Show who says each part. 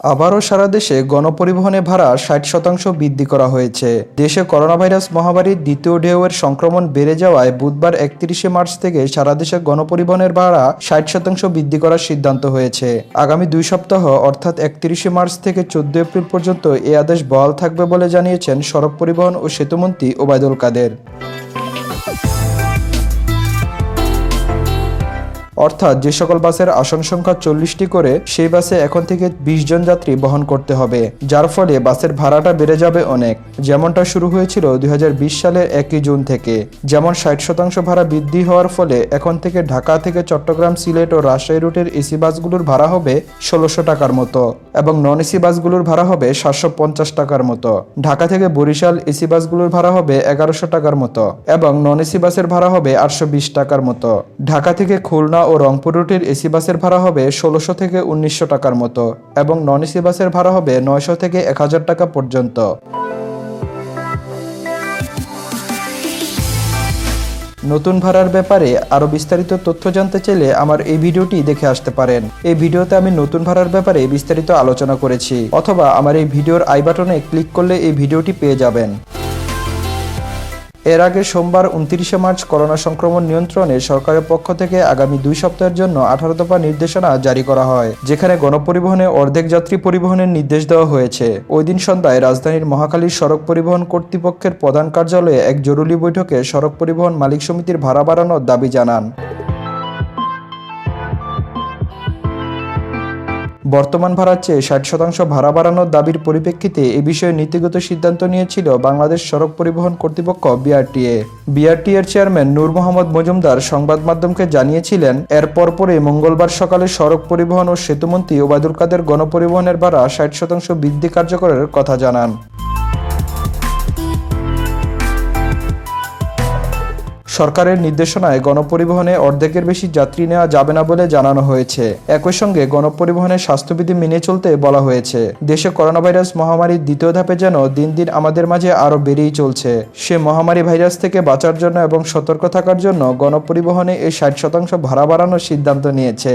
Speaker 1: আবারও সারা দেশে গণপরিবহনে ভাড়া ষাট শতাংশ বৃদ্ধি করা হয়েছে। দেশে করোনাভাইরাস মহামারীর দ্বিতীয় ঢেউয়ের সংক্রমণ বেড়ে যাওয়ায় বুধবার একত্রিশে মার্চ থেকে সারা দেশে গণপরিবহনের ভাড়া ষাট শতাংশ বৃদ্ধি করার সিদ্ধান্ত হয়েছে। আগামী দুই সপ্তাহ, অর্থাৎ একত্রিশে মার্চ থেকে চোদ্দ এপ্রিল পর্যন্ত এ আদেশ বহাল থাকবে বলে জানিয়েছেন সড়ক পরিবহন ও সেতুমন্ত্রী ওবায়দুল কাদের। অর্থাৎ যে সকল বাসের আসন সংখ্যা চল্লিশটি করে, সেই বাসে এখন থেকে বিশ জন যাত্রী বহন করতে হবে, যার ফলে বাসের ভাড়াটা বেড়ে যাবে অনেক। যেমনটা শুরু হয়েছিল দুই হাজার বিশ সালের একই জুন থেকে। যেমন ষাট শতাংশ ভাড়া বৃদ্ধি হওয়ার ফলে এখন থেকে ঢাকা থেকে চট্টগ্রাম, সিলেট ও রাজশাহী রুটের এসি বাসগুলোর ভাড়া হবে ষোলোশো টাকার মতো এবং নন এসি বাসগুলোর ভাড়া হবে সাতশো পঞ্চাশ টাকার মতো। ঢাকা থেকে বরিশাল এসি বাসগুলোর ভাড়া হবে এগারোশো টাকার মতো এবং নন এসি বাসের ভাড়া হবে আটশো বিশ টাকার মতো। ঢাকা থেকে খুলনা রংপুর রুটের এসি বাসের ভাড়া হবে ষোলোশো থেকে উনিশশো টাকার মতো এবং নন এসি বাসের ভাড়া হবে নয়শো থেকে এক হাজার টাকা পর্যন্ত। নতুন ভাড়ার ব্যাপারে আরও বিস্তারিত তথ্য জানতে চাইলে আমার এই ভিডিওটি দেখে আসতে পারেন। এই ভিডিওতে আমি নতুন ভাড়ার ব্যাপারে বিস্তারিত আলোচনা করেছি অথবা আমার এই ভিডিওর আই বাটনে ক্লিক করলে এই ভিডিওটি পেয়ে যাবেন। এর আগে সোমবার উনত্রিশে মার্চ করোনা সংক্রমণ নিয়ন্ত্রণে সরকারের পক্ষ থেকে আগামী দুই সপ্তাহের জন্য আঠারো দফা নির্দেশনা জারি করা হয়, যেখানে গণপরিবহনে অর্ধেক যাত্রী পরিবহনের নির্দেশ দেওয়া হয়েছে। ওই দিন সন্ধ্যায় রাজধানীর মহাখালীর সড়ক পরিবহন কর্তৃপক্ষের প্রধান কার্যালয়ে এক জরুরি বৈঠকে সড়ক পরিবহন মালিক সমিতির ভাড়া বাড়ানোর দাবি জানান। বর্তমান ভাড়ার চেয়ে ষাট শতাংশ ভাড়া বাড়ানোর দাবির পরিপ্রেক্ষিতে এ বিষয়ে নীতিগত সিদ্ধান্ত নিয়েছিল বাংলাদেশ সড়ক পরিবহন কর্তৃপক্ষ, বিআরটিএ। বিআরটি এর চেয়ারম্যান নূর মোহাম্মদ মজুমদার সংবাদ মাধ্যমকে জানিয়েছিলেন, এর পরপরে মঙ্গলবার সকালে সড়ক পরিবহন ও সেতুমন্ত্রী ওবায়দুল কাদের গণপরিবহনের ভাড়া ষাট শতাংশ বৃদ্ধি কার্যকরের কথা জানান। সরকারের নির্দেশনায় গণপরিবহনে অর্ধেকের বেশি যাত্রী নেওয়া যাবে না বলে জানানো হয়েছে। একই সঙ্গে গণপরিবহনে স্বাস্থ্যবিধি মেনে চলতে বলা হয়েছে। দেশে করোনা ভাইরাস মহামারীর দ্বিতীয় ধাপে যেন দিন দিন আমাদের মাঝে আরও বেড়েই চলছে। সে মহামারী ভাইরাস থেকে বাঁচার জন্য এবং সতর্ক থাকার জন্য গণপরিবহনে এই ষাট শতাংশ ভাড়া বাড়ানোর সিদ্ধান্ত নিয়েছে।